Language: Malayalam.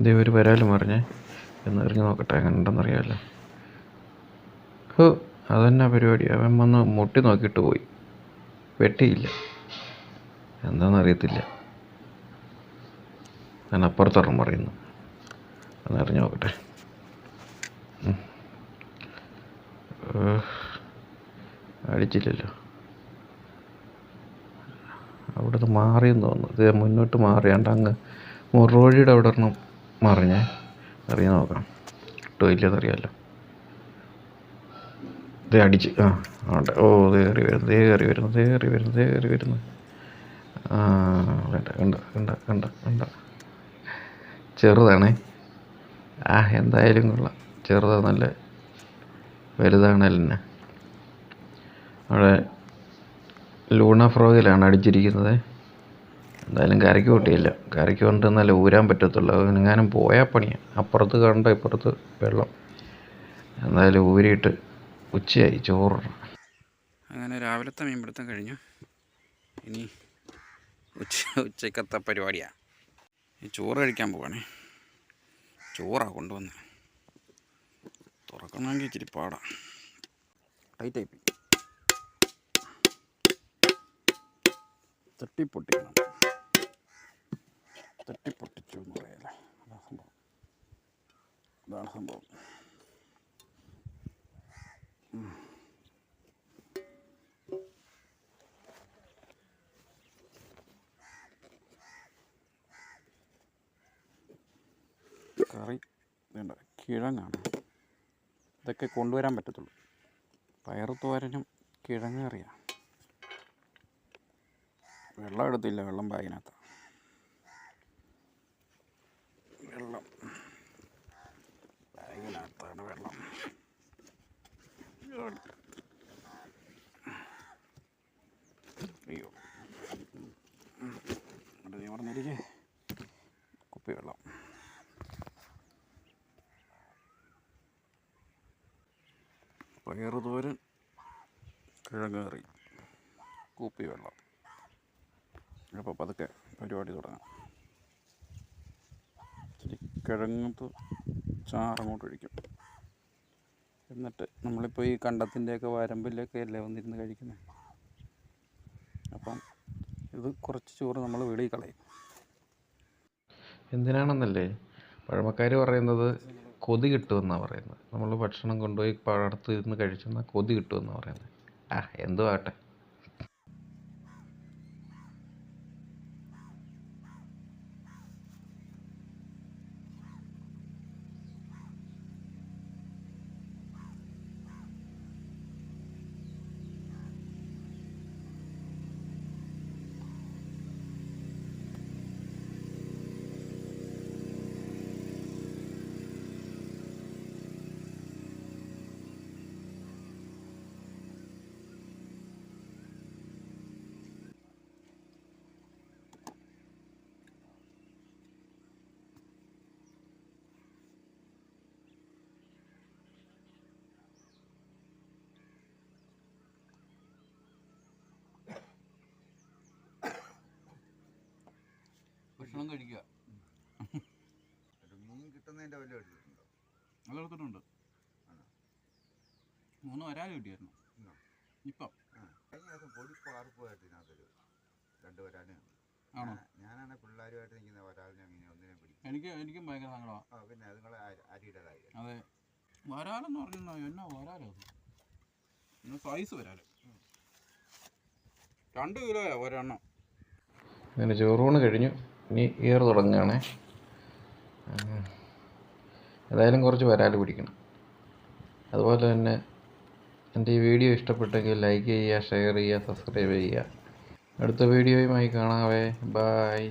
ഇതേ ഒരു വരാലും പറഞ്ഞേ എന്ന് എറിഞ്ഞ് നോക്കട്ടെ എങ്ങനെ ഉണ്ടെന്നറിയാമല്ലോ ഹോ അതന്നെ പരിപാടി? അവൻ വന്ന് മുട്ടി നോക്കിയിട്ട് പോയി. വെട്ടിയില്ല. എന്താണെന്ന് അറിയത്തില്ല ഞാൻ അപ്പുറത്തൊരെണ്ണം പറയുന്നു. ഒന്ന് എറിഞ്ഞ് നോക്കട്ടെ. അടിച്ചില്ലല്ലോ. അവിടുന്ന് മാറിയെന്ന് തോന്നുന്നു. ഇത് മുന്നോട്ട് മാറിയാണ്ട് അങ്ങ് മുറുവഴിയുടെ അവിടെ ഒരെണ്ണം മറിഞ്ഞേ അറിയാൻ നോക്കാം കിട്ടുമോ ഇല്ലെന്ന് അറിയാമല്ലോ ദേ അടിച്ച് ആ ഉണ്ട് ഓ ദേ കയറി വരുന്നു ദേ കയറി വരുന്നു ദേ കയറി വരുന്നു ദേ കയറി വരുന്നു. ആ വേണ്ട കണ്ട കണ്ട കണ്ട കണ്ട ചെറുതാണേ. ആ എന്തായാലും കൊള്ളാം. ചെറുതാ നല്ല വലുതാണ് വലുതാണല്ലേ അവിടെ ലൂണ ഫ്രോഗിലാണ് അടിച്ചിരിക്കുന്നത്. എന്തായാലും കരയ്ക്ക് പൊട്ടിയില്ല. കരയ്ക്ക് കൊണ്ടുവന്നാലേ ഊരാൻ പറ്റത്തുള്ളൂ. എങ്ങാനും പോയാൽ പണിയാണ് അപ്പുറത്ത് കണ്ട ഇപ്പുറത്ത് വെള്ളം. എന്തായാലും ഊരിയിട്ട് ഉച്ചയായി. ചോറ് അങ്ങനെ രാവിലത്തെ മീൻപിടുത്തം കഴിഞ്ഞു. ഇനി ഉച്ച ഉച്ചക്കത്തെ പരിപാടിയാണ് ചോറ് കഴിക്കാൻ പോവാണേ. ചോറാണ് കൊണ്ടുവന്ന്. തുറക്കണമെങ്കിൽ ഇച്ചിരി പാടാം. ടൈറ്റായി തട്ടിപ്പൊട്ടിക്കണം. തട്ടിപ്പൊട്ടിച്ചു എന്ന് പറയല്ലേ? അതാണ് സംഭവം. അതാണ് സംഭവം. കറി വേണ്ട കിഴങ്ങാണ്. ഇതൊക്കെ കൊണ്ടുവരാൻ പറ്റത്തുള്ളൂ. പയറുത്തോരനും കിഴങ്ങ് കറിയാണ്. വെള്ളം എടുത്തില്ല വെള്ളം ബാഗിനകത്ത് വെള്ളം. ബാഗിനകത്താണ് വെള്ളം. അയ്യോ. നീ പറഞ്ഞിരിക്കേ കുപ്പി വെള്ളം. പയറുതോരൻ കിഴങ്ങേറി കൂപ്പി വെള്ളം. അപ്പോൾ പതുക്കെ പരിപാടി തുടങ്ങാം. കിഴങ്ങത്ത് ചാറങ്ങോട്ട് ഒഴിക്കും. എന്നിട്ട് നമ്മളിപ്പോൾ ഈ കണ്ടത്തിന്റെയൊക്കെ വരമ്പിലൊക്കെ അല്ലേ വന്നിരുന്ന് കഴിക്കുന്നത് അപ്പം ഇത് കുറച്ച് ചോറ് നമ്മൾ വെളിയിൽ കളയും. എന്തിനാണെന്നല്ലേ? പഴമക്കാർ പറയുന്നത് കൊതി കിട്ടുമെന്നാണ് പറയുന്നത്. നമ്മൾ ഭക്ഷണം കൊണ്ടുപോയി പഴത്ത് ഇരുന്ന് കഴിച്ചെന്നാൽ കൊതി കിട്ടുമെന്നാണ് പറയുന്നത്. ആ എന്തോ ആട്ടെ ഭക്ഷണം കഴിക്കുക. മീൻ വല്ല എടുത്തിട്ടുണ്ടോ? അത് എടുത്തിട്ടുണ്ട്. മൂന്ന് വരാൽ കിട്ടിയായിരുന്നു? ഇപ്പം. കഴിഞ്ഞ ദിവസം പൊടി പാർപ്പുമായിട്ട് ഇതിനകത്തൊരു രണ്ട് വരാനെ ആണോ? ഞാനാണ് പിള്ളേരുമായിട്ട് നിൽക്കുന്ന വരാലിനെ അങ്ങനെ ഒന്നിനെ പിടിക്കും. എനിക്ക് എനിക്കും ഭയങ്കര സങ്കടമാണ് പിന്നെ അതുങ്ങളെ അരിയുടെ കാര്യം അതെ. വരാലെന്ന് പറഞ്ഞാൽ എന്നാ വരാലോ അത് എന്നാ സൈസ് വരാൽ രണ്ട് കിലോയാ ഒരെണ്ണം. അങ്ങനെ ചോറൂണ് കഴിഞ്ഞു. ഇനി ഇയർ തുടങ്ങുകയാണേ. ഏതായാലും കുറച്ച് വരാൽ പിടിക്കണം. അതുപോലെ തന്നെ എന്റെ ഈ വീഡിയോ ഇഷ്ടപ്പെട്ടെങ്കിൽ ലൈക്ക് ചെയ്യുക ഷെയർ ചെയ്യുക സബ്സ്ക്രൈബ് ചെയ്യുക. അടുത്ത വീഡിയോയുമായി കാണാവേ. ബായ്